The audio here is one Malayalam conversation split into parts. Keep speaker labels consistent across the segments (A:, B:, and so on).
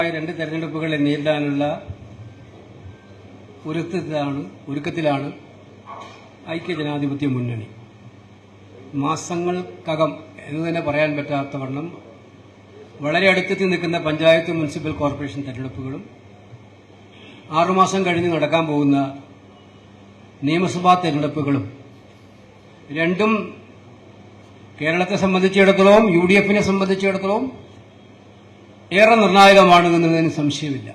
A: രണ്ട് തെരഞ്ഞെടുപ്പുകളെ നേരിടാനുള്ള ഒരുക്കത്തിലാണ് ഒരുക്കത്തിലാണ് ഐക്യജനാധിപത്യ മുന്നണി. മാസങ്ങൾക്കകം എന്ന് തന്നെ പറയാൻ പറ്റാത്ത വണ്ണം വളരെ അടുത്തെത്തി നിൽക്കുന്ന പഞ്ചായത്ത് മുനിസിപ്പൽ കോർപ്പറേഷൻ തെരഞ്ഞെടുപ്പുകളും ആറുമാസം കഴിഞ്ഞ് നടക്കാൻ പോകുന്ന നിയമസഭാ തെരഞ്ഞെടുപ്പുകളും രണ്ടും കേരളത്തെ സംബന്ധിച്ചിടത്തോളം യു ഡി എഫിനെ സംബന്ധിച്ചിടത്തോളം ഏറെ നിർണായകമാണ് എന്നുള്ളതിന് സംശയമില്ല.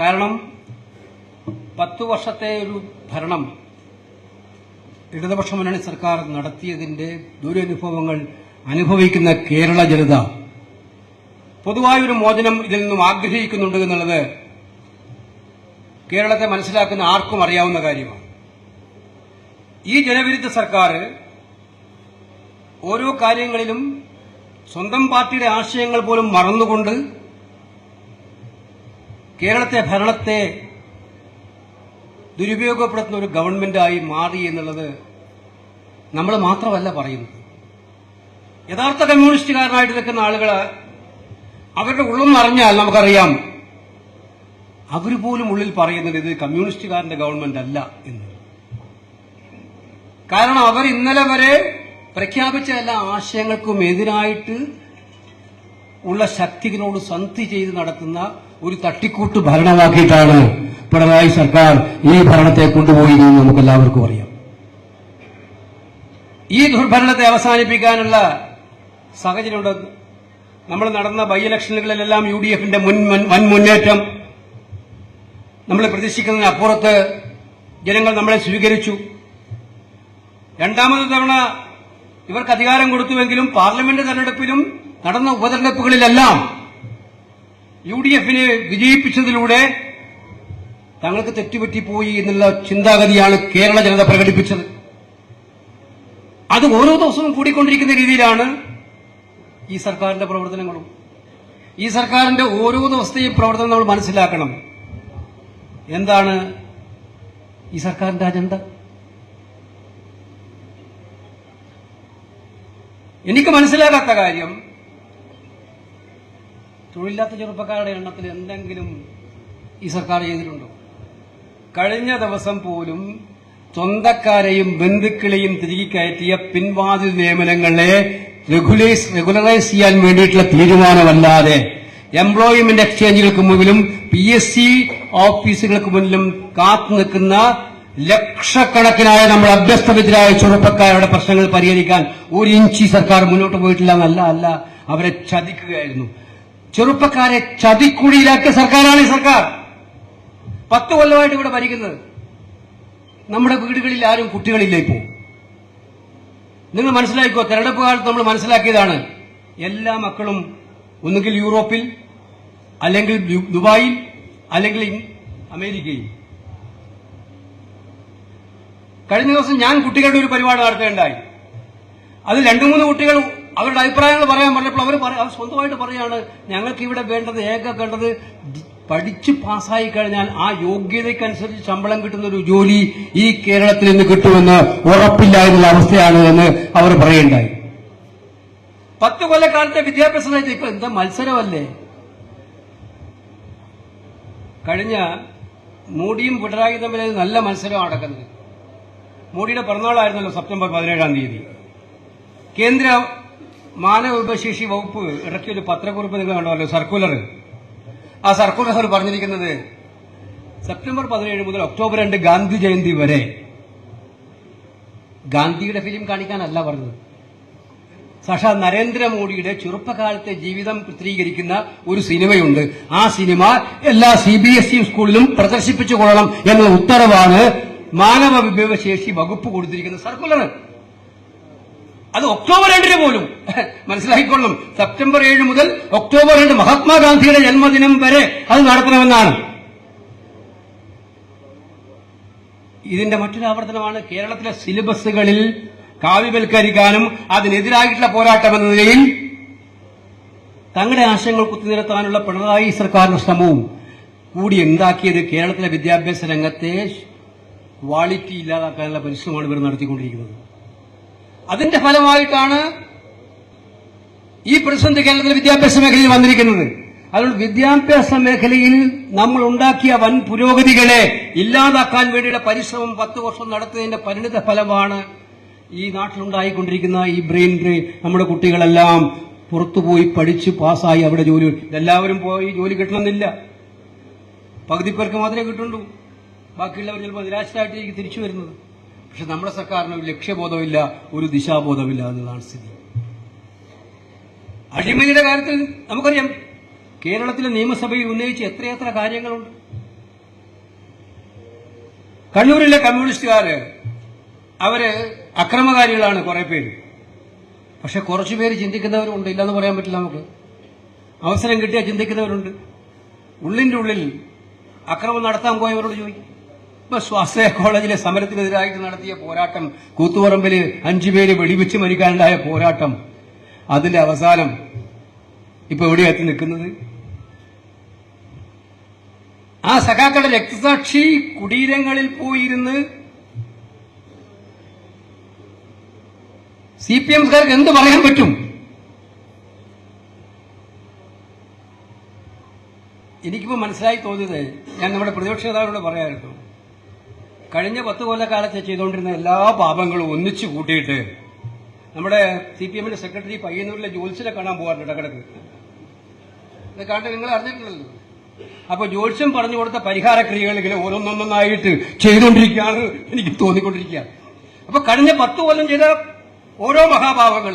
A: കാരണം പത്തു വർഷത്തെ ഒരു ഭരണം ഇടതുപക്ഷ മുന്നണി സർക്കാർ നടത്തിയതിന്റെ ദുരനുഭവങ്ങൾ അനുഭവിക്കുന്ന കേരള ജനത പൊതുവായൊരു മോചനം ഇതിൽ നിന്നും ആഗ്രഹിക്കുന്നുണ്ട് എന്നുള്ളത് കേരളത്തെ മനസ്സിലാക്കുന്ന ആർക്കും അറിയാവുന്ന കാര്യമാണ്. ഈ ജനവിരുദ്ധ സർക്കാർ ഓരോ കാര്യങ്ങളിലും സ്വന്തം പാർട്ടിയുടെ ആശയങ്ങൾ പോലും മറന്നുകൊണ്ട് കേരളത്തെ ഭരണത്തെ ദുരുപയോഗപ്പെടുത്തുന്ന ഒരു ഗവൺമെന്റായി മാറി എന്നുള്ളത് നമ്മൾ മാത്രമല്ല പറയുന്നത്. യഥാർത്ഥ കമ്മ്യൂണിസ്റ്റുകാരനായിട്ട് നിൽക്കുന്ന ആളുകൾ അവരുടെ ഉള്ളം അറിഞ്ഞാൽ നമുക്കറിയാം അവർ പോലും ഉള്ളിൽ പറയുന്നത് ഇത് കമ്മ്യൂണിസ്റ്റുകാരന്റെ ഗവൺമെന്റ് അല്ല എന്ന്. കാരണം അവർ ഇന്നലെ വരെ പ്രഖ്യാപിച്ച എല്ലാ ആശയങ്ങൾക്കും എതിരായിട്ട് ഉള്ള ശക്തികളോട് സന്ധി ചെയ്ത് നടത്തുന്ന ഒരു തട്ടിക്കൂട്ട് ഭരണമാക്കിയിട്ടാണ് പിണറായി സർക്കാർ ഈ ഭരണത്തെ കൊണ്ടുപോയിരുന്നു നമുക്ക് എല്ലാവർക്കും അറിയാം. ഈ ദുർഭരണത്തെ അവസാനിപ്പിക്കാനുള്ള സാഹചര്യമുണ്ട്. നമ്മൾ നടന്ന ബൈ ഇലക്ഷനുകളിലെല്ലാം യു ഡി എഫിന്റെ വൻ മുന്നേറ്റം നമ്മൾ പ്രതീക്ഷിക്കുന്നതിന് അപ്പുറത്ത് ജനങ്ങൾ നമ്മളെ സ്വീകരിച്ചു. രണ്ടാമത് തവണ ഇവർക്ക് അധികാരം കൊടുത്തുവെങ്കിലും പാർലമെന്റ് തെരഞ്ഞെടുപ്പിലും നടന്ന ഉപതെരഞ്ഞെടുപ്പുകളിലെല്ലാം യു ഡി എഫിനെ വിജയിപ്പിച്ചതിലൂടെ തങ്ങൾക്ക് തെറ്റുപറ്റിപ്പോയി എന്നുള്ള ചിന്താഗതിയാണ് കേരള ജനത പ്രകടിപ്പിച്ചത്. അത് ഓരോ ദിവസവും കൂടിക്കൊണ്ടിരിക്കുന്ന രീതിയിലാണ് ഈ സർക്കാരിന്റെ പ്രവർത്തനങ്ങളും. ഈ സർക്കാരിന്റെ ഓരോ ദിവസത്തെയും പ്രവർത്തനം നമ്മൾ മനസ്സിലാക്കണം. എന്താണ് ഈ സർക്കാരിന്റെ അജണ്ട? എനിക്ക് മനസ്സിലാകാത്ത കാര്യം തൊഴിലില്ലാത്ത ചെറുപ്പക്കാരുടെ എണ്ണത്തിൽ എന്തെങ്കിലും ഈ സർക്കാർ ചെയ്തിട്ടുണ്ടോ? കഴിഞ്ഞ ദിവസം പോലും സ്വന്തക്കാരെയും ബന്ധുക്കളെയും തിരികെ കയറ്റിയ പിൻവാതിൽ നിയമനങ്ങളെ റെഗുലൈസ് റെഗുലറൈസ് ചെയ്യാൻ വേണ്ടിയിട്ടുള്ള തീരുമാനമല്ലാതെ എംപ്ലോയ്മെന്റ് എക്സ്ചേഞ്ചുകൾക്ക് മുമ്പിലും പി എസ് സി ഓഫീസുകൾക്ക് മുന്നിലും കാത്തു നിൽക്കുന്ന ലക്ഷക്കണക്കിനായ നമ്മൾ അഭ്യസ്തവിദ്യരായ ചെറുപ്പക്കാരുടെ പ്രശ്നങ്ങൾ പരിഹരിക്കാൻ ഒരു ഇഞ്ചി സർക്കാർ മുന്നോട്ട് പോയിട്ടില്ല എന്നല്ല അല്ല അവരെ ചതിക്കുകയായിരുന്നു. ചെറുപ്പക്കാരെ ചതിക്കുഴിയിലാക്കിയ സർക്കാരാണ് ഈ സർക്കാർ. പത്ത് കൊല്ലമായിട്ട് ഇവിടെ ഭരിക്കുന്നത്. നമ്മുടെ വീടുകളിൽ ആരും കുട്ടികളില്ല ഇപ്പോ. നിങ്ങൾ മനസ്സിലാക്കിക്കോ തെരഞ്ഞെടുപ്പ് കാലത്ത് നമ്മൾ മനസ്സിലാക്കിയതാണ് എല്ലാ മക്കളും ഒന്നുകിൽ യൂറോപ്പിൽ അല്ലെങ്കിൽ ദുബായിൽ അല്ലെങ്കിൽ അമേരിക്കയിൽ. കഴിഞ്ഞ ദിവസം ഞാൻ കുട്ടികളുടെ ഒരു പരിപാടി നടത്തുകയുണ്ടായി. അത് രണ്ടു മൂന്ന് കുട്ടികൾ അവരുടെ അഭിപ്രായങ്ങൾ പറയാൻ പറഞ്ഞപ്പോൾ അവർ അവർ സ്വന്തമായിട്ട് പറയാണ് ഞങ്ങൾക്ക് ഇവിടെ വേണ്ടത് ഏക കണ്ടത് പഠിച്ച് പാസ്സായി കഴിഞ്ഞാൽ ആ യോഗ്യതയ്ക്കനുസരിച്ച് ശമ്പളം കിട്ടുന്ന ഒരു ജോലി ഈ കേരളത്തിൽ നിന്ന് കിട്ടുമെന്ന് ഉറപ്പില്ല എന്നുള്ള അവസ്ഥയാണ് എന്ന് അവർ പറയുണ്ടായി പത്ത് കൊല്ലക്കാലത്തെ വിദ്യാഭ്യാസ നയത്തിൽ ഇപ്പൊ എന്താ മത്സരമല്ലേ? കഴിഞ്ഞ മോഡിയും പിണറായി തമ്മിൽ നല്ല മത്സരം നടക്കുന്നത്. മോഡിയുടെ പിറന്നാളായിരുന്നല്ലോ സെപ്റ്റംബർ പതിനേഴാം തീയതി. കേന്ദ്ര മാനവ വിഭവശേഷി വകുപ്പ് ഇറക്കിയ ഒരു പത്രക്കുറിപ്പ് നിങ്ങൾ കണ്ടല്ലോ സർക്കുലർ ആ സർക്കുലർ പറഞ്ഞിരിക്കുന്നത് സെപ്റ്റംബർ പതിനേഴ് മുതൽ ഒക്ടോബർ രണ്ട് ഗാന്ധി ജയന്തി വരെ. ഗാന്ധിയുടെ ഫിലിം കാണിക്കാനല്ല പറഞ്ഞത്. സാക്ഷാ നരേന്ദ്രമോദിയുടെ ചെറുപ്പകാലത്തെ ജീവിതം ചിത്രീകരിക്കുന്ന ഒരു സിനിമയുണ്ട്. ആ സിനിമ എല്ലാ സി ബി എസ് ഇ സ്കൂളിലും പ്രദർശിപ്പിച്ചു കൊള്ളണം എന്ന ഉത്തരവാണ് മാനവ വിഭവശേഷി വകുപ്പ് കൊടുത്തിരിക്കുന്ന സർക്കുലർ. അത് ഒക്ടോബർ രണ്ടിന് പോലും. മനസ്സിലാക്കിക്കൊള്ളും. സെപ്റ്റംബർ ഏഴ് മുതൽ ഒക്ടോബർ രണ്ട് മഹാത്മാഗാന്ധിയുടെ ജന്മദിനം വരെ അത് നടത്തണമെന്നാണ്. ഇതിന്റെ മറ്റൊരു ആവർത്തനമാണ് കേരളത്തിലെ സിലബസുകളിൽ കാവ്യവൽക്കരിക്കാനും അതിനെതിരായിട്ടുള്ള പോരാട്ടം എന്ന നിലയിൽ തങ്ങളുടെ ആശയങ്ങൾ കുത്തിനിരത്താനുള്ള പിണറായി സർക്കാരിന്റെ ശ്രമവും കൂടി ഉണ്ടാക്കിയത് കേരളത്തിലെ വിദ്യാഭ്യാസ രംഗത്തെ ക്വാളിറ്റി ഇല്ലാതാക്കാനുള്ള പരിശ്രമമാണ് ഇവർ നടത്തിക്കൊണ്ടിരിക്കുന്നത്. അതിന്റെ ഫലമായിട്ടാണ് ഈ പ്രതിസന്ധി കേരളത്തിലെ വിദ്യാഭ്യാസ മേഖലയിൽ വന്നിരിക്കുന്നത്. അതുകൊണ്ട് വിദ്യാഭ്യാസ മേഖലയിൽ നമ്മൾ ഉണ്ടാക്കിയ വൻ പുരോഗതികളെ ഇല്ലാതാക്കാൻ വേണ്ടിയുള്ള പരിശ്രമം പത്ത് വർഷം നടത്തുന്നതിന്റെ പരിണിത ഫലമാണ് ഈ നാട്ടിലുണ്ടായിക്കൊണ്ടിരിക്കുന്ന ഈ ബ്രെയിൻ ഡ്രെയിൻ നമ്മുടെ കുട്ടികളെല്ലാം പുറത്തുപോയി പഠിച്ച് പാസ്സായി അവിടെ ജോലി എല്ലാവരും പോയി ജോലി കിട്ടണമെന്നില്ല. പകുതി പേർക്ക് മാത്രമേ കിട്ടുള്ളൂ. ബാക്കിയുള്ളവർ ചിലപ്പോൾ നിരാശരായിട്ടായിരിക്കും തിരിച്ചു വരുന്നത്. പക്ഷെ നമ്മുടെ സർക്കാരിന് ഒരു ലക്ഷ്യബോധമില്ല ഒരു ദിശാബോധമില്ല എന്നുള്ളതാണ് സ്ഥിതി. അഴിമതിയുടെ കാര്യത്തിൽ നമുക്കറിയാം കേരളത്തിലെ നിയമസഭയിൽ ഉന്നയിച്ച എത്രയെത്ര കാര്യങ്ങളുണ്ട്. കണ്ണൂരിലെ കമ്മ്യൂണിസ്റ്റുകാര് അവർ അക്രമകാരികളാണ് കുറെ പേര്. പക്ഷെ കുറച്ചു പേര് ചിന്തിക്കുന്നവരുണ്ട് ഇല്ലെന്ന് പറയാൻ പറ്റില്ല നമുക്ക്. അവസരം കിട്ടിയാൽ ചിന്തിക്കുന്നവരുണ്ട്. ഉള്ളിന്റെ ഉള്ളിൽ അക്രമം നടത്താൻ പോയവരോട് ചോദിക്കും. സ്വാശ്രയ കോളേജിലെ സമരത്തിനെതിരായിട്ട് നടത്തിയ പോരാട്ടം കൂത്തുപറമ്പിൽ അഞ്ചുപേര് വെടിവെച്ച് മരിക്കാനുണ്ടായ പോരാട്ടം. അതിന്റെ അവസാനം ഇപ്പൊ എവിടെയാ എത്തി നിൽക്കുന്നത്? ആ സഖാക്കളുടെ രക്തസാക്ഷി കുടീരങ്ങളിൽ പോയിരുന്ന് സി പി എംകാർക്ക് എന്ത് പറയാൻ പറ്റും? എനിക്കിപ്പോ മനസ്സിലായി തോന്നിയത് ഞാൻ നമ്മുടെ പ്രതിപക്ഷ നേതാവിനോട് പറയായിരുന്നു കഴിഞ്ഞ പത്ത് കൊല്ലക്കാലത്ത് ചെയ്തുകൊണ്ടിരുന്ന എല്ലാ പാപങ്ങളും ഒന്നിച്ചു കൂട്ടിയിട്ട് നമ്മുടെ സി പി എമ്മിന്റെ സെക്രട്ടറി പയ്യന്നൂരിലെ ജോത്സ്യനെ കാണാൻ പോകാറുണ്ട് ഇടക്കിടക്ക്. ഇത് നിങ്ങൾ അറിഞ്ഞിട്ടുണ്ടല്ലോ. അപ്പൊ ജോത്സ്യം പറഞ്ഞു കൊടുത്ത പരിഹാര ക്രിയകൾ ഇങ്ങനെ ഓരോന്നൊന്നൊന്നായിട്ട് ചെയ്തുകൊണ്ടിരിക്കുകയാണ് എനിക്ക് തോന്നിക്കൊണ്ടിരിക്കുക. അപ്പൊ കഴിഞ്ഞ പത്ത് കൊല്ലം ചെയ്ത ഓരോ മഹാഭാവങ്ങൾ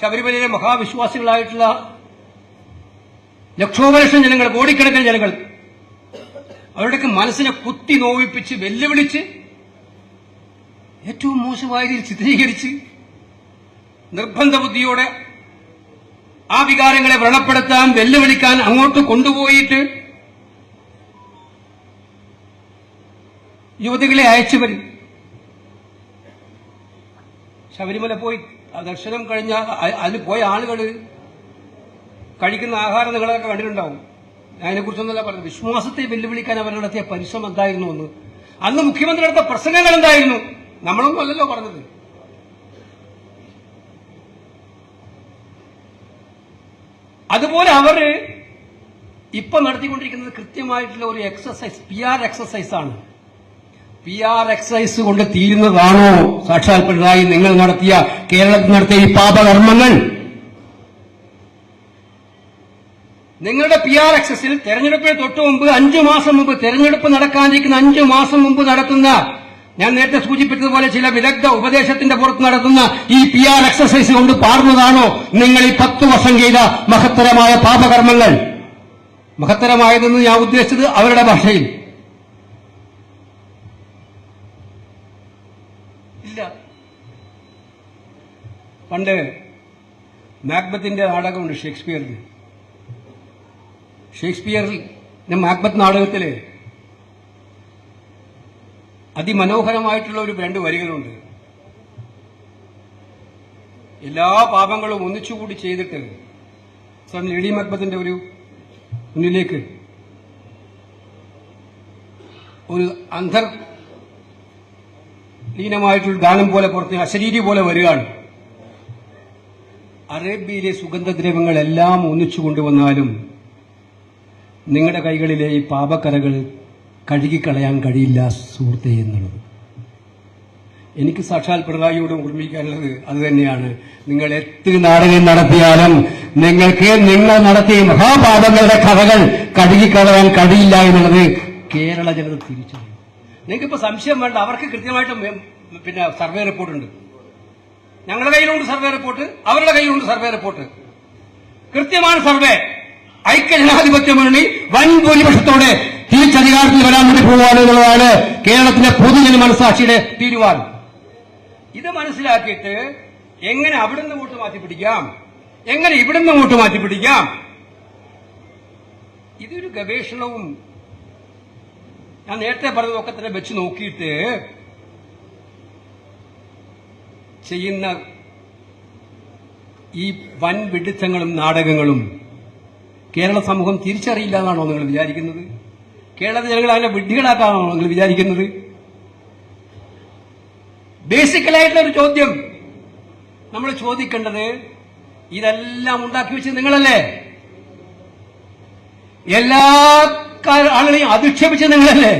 A: ശബരിമലയിലെ മഹാവിശ്വാസികളായിട്ടുള്ള ലക്ഷോപലക്ഷം ജനങ്ങൾ കോടിക്കണക്കിന് ജനങ്ങൾ അവരുടെയൊക്കെ മനസ്സിനെ കുത്തി നോവിപ്പിച്ച് വെല്ലുവിളിച്ച് ഏറ്റവും മോശമായ രീതിയിൽ ചിത്രീകരിച്ച് നിർബന്ധ ബുദ്ധിയോടെ ആ വികാരങ്ങളെ വ്രണപ്പെടുത്താൻ വെല്ലുവിളിക്കാൻ അങ്ങോട്ട് കൊണ്ടുപോയിട്ട് യുവതികളെ അയച്ചു വരും. ശബരിമല പോയി ദർശനം കഴിഞ്ഞ അതിന് പോയ ആളുകൾ കഴിക്കുന്ന ആഹാരം നിങ്ങളൊക്കെ കണ്ടിട്ടുണ്ടാവും. അതിനെക്കുറിച്ചൊന്നല്ല പറഞ്ഞത്. വിശ്വാസത്തെ വെല്ലുവിളിക്കാൻ അവർ നടത്തിയ പരിശ്രമം എന്തായിരുന്നു എന്ന്. അന്ന് മുഖ്യമന്ത്രി നടത്ത പ്രസംഗങ്ങൾ എന്തായിരുന്നു? നമ്മളൊന്നും അല്ലല്ലോ പറഞ്ഞത്. അതുപോലെ അവർ ഇപ്പൊ നടത്തിക്കൊണ്ടിരിക്കുന്നത് കൃത്യമായിട്ടുള്ള ഒരു എക്സസൈസ് പി ആർ എക്സസൈസ് ആണ്. പി ആർ എക്സസൈസ് കൊണ്ട് തീരുന്നതാണോ? സാക്ഷാൽ പിണറായി നിങ്ങൾ നടത്തിയ കേരളത്തിൽ നടത്തിയ ഈ പാപകർമ്മങ്ങൾ. നിങ്ങളുടെ പി ആർ എക്സസിൽ തെരഞ്ഞെടുപ്പിന് തൊട്ടു മുമ്പ് അഞ്ചു മാസം മുമ്പ് തെരഞ്ഞെടുപ്പ് നടക്കാനിരിക്കുന്ന അഞ്ചു മാസം മുമ്പ് നടത്തുന്ന ഞാൻ നേരത്തെ സൂചിപ്പിച്ചതുപോലെ ചില വിദഗ്ധ ഉപദേശത്തിന്റെ പുറത്ത് നടത്തുന്ന ഈ പി ആർ എക്സസൈസ് കൊണ്ട് പാർന്നതാണോ നിങ്ങൾ ഈ പത്ത് വർഷം ചെയ്ത മഹത്തരമായ പാപകർമ്മങ്ങൾ? മഹത്തരമായതെന്ന് ഞാൻ ഉദ്ദേശിച്ചത് അവരുടെ ഭാഷയിൽ. ഇല്ല. പണ്ട് മാക്ബത്തിന്റെ നാടകമുണ്ട് ഷേക്സ്പിയറിന് ഷേക്സ്പിയറിൽ മാക്ബത്ത് നാടകത്തിൽ അതിമനോഹരമായിട്ടുള്ള ഒരു രണ്ട് വരികളുണ്ട്. എല്ലാ പാപങ്ങളും ഒന്നിച്ചുകൂടി ചെയ്തിട്ട് സർ ലേഡി മക്ബത്തിന്റെ ഒരു മുന്നിലേക്ക് ഒരു അന്ധർ ലീനമായിട്ടുള്ള ഗാനം പോലെ പുറത്ത് അശരീരി പോലെ വരികയാണ്. അറേബ്യയിലെ സുഗന്ധദ്രവങ്ങളെല്ലാം ഒന്നിച്ചു കൊണ്ടുവന്നാലും നിങ്ങളുടെ കൈകളിലെ ഈ പാപക്കരകൾ കഴുകിക്കളയാൻ കഴിയില്ല സുഹൃത്തെ എന്നുള്ളത്. എനിക്ക് സാക്ഷാൽ പിണറായിയോട് ഓർമ്മിക്കാനുള്ളത് അത് തന്നെയാണ് നിങ്ങൾ എത്ര നാടകം നടത്തിയാലും നിങ്ങൾക്ക് നിങ്ങൾ നടത്തിയ മഹാപാപങ്ങളുടെ കഥകൾ കഴുകിക്കളയാൻ കഴിയില്ല എന്നുള്ളത് കേരള ജനത തിരിച്ചറിയും. നിങ്ങൾക്കിപ്പോ സംശയം വേണ്ട അവർക്ക് കൃത്യമായിട്ട് പിന്നെ സർവേ റിപ്പോർട്ട് ഉണ്ട് ഞങ്ങളുടെ കയ്യിലുണ്ട് സർവേ റിപ്പോർട്ട് അവരുടെ കയ്യിലുണ്ട് സർവേ റിപ്പോർട്ട്. കൃത്യമാണ് സർവേ. ഐക്യജനാധിപത്യ മുന്നണി വൻ ഭൂരിപക്ഷത്തോടെ തിരിച്ചധികാരത്തിൽ വരാൻ വേണ്ടി പോവുകയാണ് എന്നുള്ളതാണ് കേരളത്തിലെ പൊതുജന മനസാക്ഷിയുടെ തീരുമാനം. ഇത് മനസ്സിലാക്കിയിട്ട് എങ്ങനെ അവിടുന്ന് വോട്ട് മാറ്റി പിടിക്കാം എങ്ങനെ ഇവിടുന്ന് വോട്ട് മാറ്റി പിടിക്കാം ഇതൊരു ഗവേഷണവും ഞാൻ നേരത്തെ പറഞ്ഞതൊക്കെ തന്നെ വെച്ച് നോക്കിയിട്ട് ചെയ്യുന്ന ഈ വൻ വെടിത്തങ്ങളും നാടകങ്ങളും കേരള സമൂഹം തിരിച്ചറിയില്ല എന്നാണോ നിങ്ങൾ വിചാരിക്കുന്നത്? കേരളത്തിലെ ജനങ്ങൾ അതിനെ വിഡ്ഢികളാക്കാനാണോ നിങ്ങൾ വിചാരിക്കുന്നത്? ബേസിക്കലായിട്ടുള്ള ഒരു ചോദ്യം നമ്മൾ ചോദിക്കേണ്ടത് ഇതെല്ലാം ഉണ്ടാക്കി വെച്ചത് നിങ്ങളല്ലേ? എല്ലാ ആളുകളെയും അധിക്ഷേപിച്ച് നിങ്ങളല്ലേ?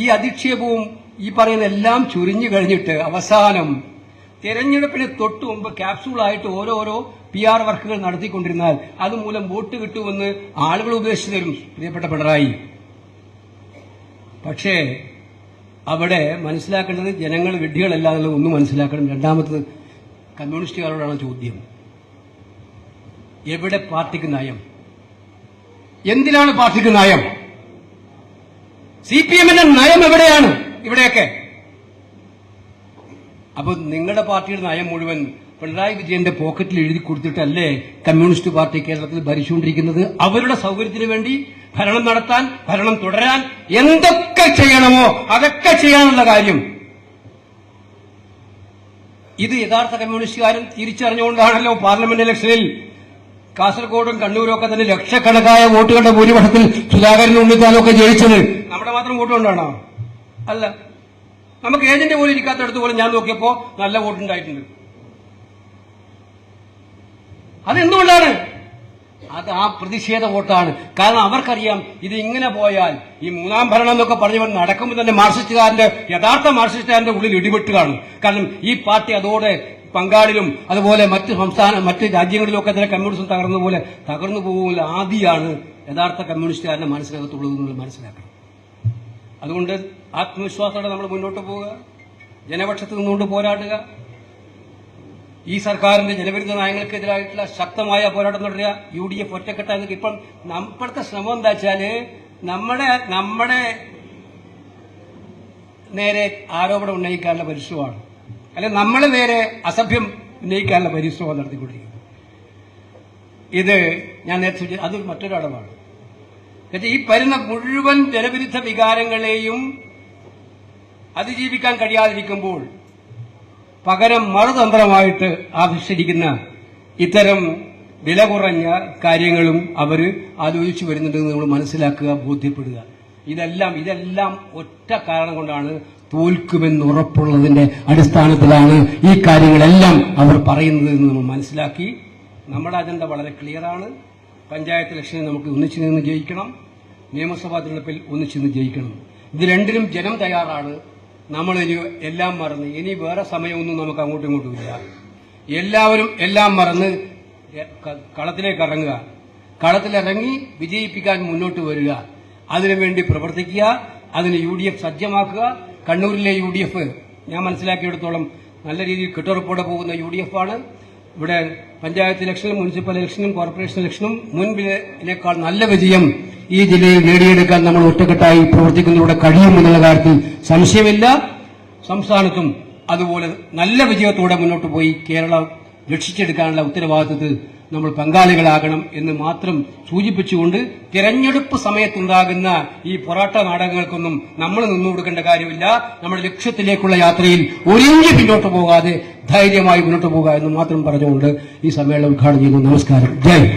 A: ഈ അധിക്ഷേപവും ഈ പറയുന്ന എല്ലാം ചുരിഞ്ഞു കഴിഞ്ഞിട്ട് അവസാനം തെരഞ്ഞെടുപ്പിന് തൊട്ട് മുമ്പ് ക്യാപ്സൂളായിട്ട് ഓരോരോ പി ആർ വർക്കുകൾ നടത്തിക്കൊണ്ടിരുന്നാൽ അതുമൂലം വോട്ട് കിട്ടുമെന്ന് ആളുകൾ ഉപദേശിച്ചു തരും പ്രിയപ്പെട്ട പിണറായി. പക്ഷേ അവിടെ മനസ്സിലാക്കേണ്ടത് ജനങ്ങൾ വിഡ്ഢികളല്ല എന്നുള്ളത് ഒന്ന് മനസ്സിലാക്കണം. രണ്ടാമത്തത് കമ്മ്യൂണിസ്റ്റുകാരോടാണ് ചോദ്യം. എവിടെ പാർട്ടിക്ക് നയം? എന്തിനാണ് പാർട്ടിക്ക് നയം? സി പി എമ്മിന്റെ നയം എവിടെയാണ്? ഇവിടെയൊക്കെ. അപ്പൊ നിങ്ങളുടെ പാർട്ടിയുടെ നയം മുഴുവൻ പിണറായി വിജയന്റെ പോക്കറ്റിൽ എഴുതി കൊടുത്തിട്ടല്ലേ കമ്മ്യൂണിസ്റ്റ് പാർട്ടി കേരളത്തിൽ ഭരിച്ചുകൊണ്ടിരിക്കുന്നത്? അവരുടെ സൗകര്യത്തിന് വേണ്ടി ഭരണം നടത്താൻ ഭരണം തുടരാൻ എന്തൊക്കെ ചെയ്യണമോ അതൊക്കെ ചെയ്യാനുള്ള കാര്യം. ഇത് യഥാർത്ഥ കമ്മ്യൂണിസ്റ്റുകാരൻ തിരിച്ചറിഞ്ഞുകൊണ്ടാണല്ലോ പാർലമെന്റ് ഇലക്ഷനിൽ കാസർഗോഡും കണ്ണൂരും ഒക്കെ തന്നെ ലക്ഷക്കണക്കായ വോട്ടുകളുടെ ഭൂരിപക്ഷത്തിൽ സുധാകരൻ ഉണ്ണിത്താനും ഒക്കെ ജയിച്ചത്. നമ്മുടെ മാത്രം വോട്ട് കൊണ്ടാണോ? അല്ല. നമുക്ക് ഏജന്റ് പോലും ഇരിക്കാത്തടത്ത് പോലും ഞാൻ നോക്കിയപ്പോ നല്ല വോട്ടുണ്ടായിട്ടുണ്ട് അതെന്തുകൊണ്ടാണ് അത് ആ പ്രതിഷേധ വോട്ടാണ്. കാരണം അവർക്കറിയാം ഇത് ഇങ്ങനെ പോയാൽ ഈ മൂന്നാം ഭരണം എന്നൊക്കെ പറഞ്ഞവർ നടക്കുമ്പോൾ തന്നെ മാർക്സിസ്റ്റുകാരന്റെ യഥാർത്ഥ മാർക്സിസ്റ്റുകാരന്റെ ഉള്ളിൽ ഇടിവെട്ട് കാണും. കാരണം ഈ പാർട്ടി അതോടെ പങ്കാളിലും അതുപോലെ മറ്റ് സംസ്ഥാന മറ്റ് രാജ്യങ്ങളിലൊക്കെ തന്നെ കമ്മ്യൂണിസം തകർന്ന പോലെ തകർന്നു പോകുമ്പോൾ ആദ്യമാണ് യഥാർത്ഥ കമ്മ്യൂണിസ്റ്റുകാരന്റെ മനസ്സിനകത്തുള്ളത് എന്നുള്ളത് മനസ്സിലാക്കണം. അതുകൊണ്ട് ആത്മവിശ്വാസത്തോടെ നമ്മൾ മുന്നോട്ട് പോവുക ജനപക്ഷത്ത് നിന്നുകൊണ്ട് പോരാടുക. ഈ സർക്കാരിന്റെ ജനവിരുദ്ധ നയങ്ങൾക്കെതിരായിട്ടുള്ള ശക്തമായ പോരാട്ടം തുടരുക. യു ഡി എഫ് ഒറ്റക്കെട്ടായി ഇപ്പം നമ്മളുടെ ശ്രമം എന്താ വെച്ചാൽ നമ്മുടെ നമ്മുടെ നേരെ ആരോപണം ഉന്നയിക്കാനുള്ള പരിശ്രമമാണ്. അല്ലെ നമ്മളെ നേരെ അസഭ്യം ഉന്നയിക്കാനുള്ള പരിശ്രമം നടത്തിക്കൊണ്ടിരിക്കുന്നത് ഇത് ഞാൻ നേരത്തെ അത് മറ്റൊരു അടവാണ്. എന്നുവെച്ചാൽ ഈ വരുന്ന മുഴുവൻ ജനവിരുദ്ധ വികാരങ്ങളെയും അതിജീവിക്കാൻ കഴിയാതിരിക്കുമ്പോൾ പകരം മറുതന്ത്രമായിട്ട് ആവിഷ്കരിക്കുന്ന ഇത്തരം വില കുറഞ്ഞ കാര്യങ്ങളും അവർ ആലോചിച്ചു വരുന്നുണ്ടെന്ന് നമ്മൾ മനസ്സിലാക്കുക ബോധ്യപ്പെടുക. ഇതെല്ലാം ഇതെല്ലാം ഒറ്റ കാരണം കൊണ്ടാണ് തോൽക്കുമെന്ന് ഉറപ്പുള്ളതിന്റെ അടിസ്ഥാനത്തിലാണ് ഈ കാര്യങ്ങളെല്ലാം അവർ പറയുന്നത് എന്ന് നമ്മൾ മനസ്സിലാക്കി. നമ്മുടെ അജണ്ട വളരെ ക്ലിയറാണ്. പഞ്ചായത്ത് ഇലക്ഷനിൽ നമുക്ക് ഒന്നിച്ചു നിന്ന് ജയിക്കണം. നിയമസഭാ തെരഞ്ഞെടുപ്പിൽ ഒന്നിച്ചു നിന്ന് ജയിക്കണം. ഇത് രണ്ടിനും ജനം തയ്യാറാണ്. നമ്മളിനി എല്ലാം മറന്ന് ഇനി വേറെ സമയമൊന്നും നമുക്ക് അങ്ങോട്ടും ഇങ്ങോട്ടും ഇല്ല. എല്ലാവരും എല്ലാം മറന്ന് കളത്തിലേക്ക് ഇറങ്ങുക. കളത്തിലിറങ്ങി വിജയിപ്പിക്കാൻ മുന്നോട്ട് വരിക. അതിനുവേണ്ടി പ്രവർത്തിക്കുക. അതിന് യു ഡി എഫ് സജ്ജമാക്കുക. കണ്ണൂരിലെ യു ഡി എഫ് ഞാൻ മനസ്സിലാക്കിയെടുത്തോളം നല്ല രീതിയിൽ കെട്ടുറപ്പോടെ പോകുന്ന യു ഡി എഫ് ആണ് ഇവിടെ പഞ്ചായത്ത് ഇലക്ഷനും മുനിസിപ്പൽ ഇലക്ഷനും കോർപ്പറേഷൻ ഇലക്ഷനും മുൻപിനേക്കാൾ നല്ല വിജയം ഈ ജില്ലയിൽ നേടിയെടുക്കാൻ നമ്മൾ ഒറ്റക്കെട്ടായി പ്രവർത്തിക്കുന്നതിലൂടെ കഴിയുമെന്നുള്ള കാര്യത്തിൽ സംശയമില്ല. സംസ്ഥാനത്തും അതുപോലെ നല്ല വിജയത്തോടെ മുന്നോട്ട് പോയി കേരളം രക്ഷിച്ചെടുക്കാനുള്ള ഉത്തരവാദിത്തത്തിൽ നമ്മൾ പങ്കാളികളാകണം എന്ന് മാത്രം സൂചിപ്പിച്ചുകൊണ്ട് തിരഞ്ഞെടുപ്പ് സമയത്തുണ്ടാകുന്ന ഈ പൊറാട്ട നാടകങ്ങൾക്കൊന്നും നമ്മൾ നിന്നു കൊടുക്കേണ്ട കാര്യമില്ല. നമ്മുടെ ലക്ഷ്യത്തിലേക്കുള്ള യാത്രയിൽ ഒരിഞ്ച് പിന്നോട്ട് പോകാതെ ധൈര്യമായി മുന്നോട്ട് പോകുക എന്ന് മാത്രം പറഞ്ഞുകൊണ്ട് ഈ സമ്മേളനം ഉദ്ഘാടനം ചെയ്യുന്നു. നമസ്കാരം. ജയ്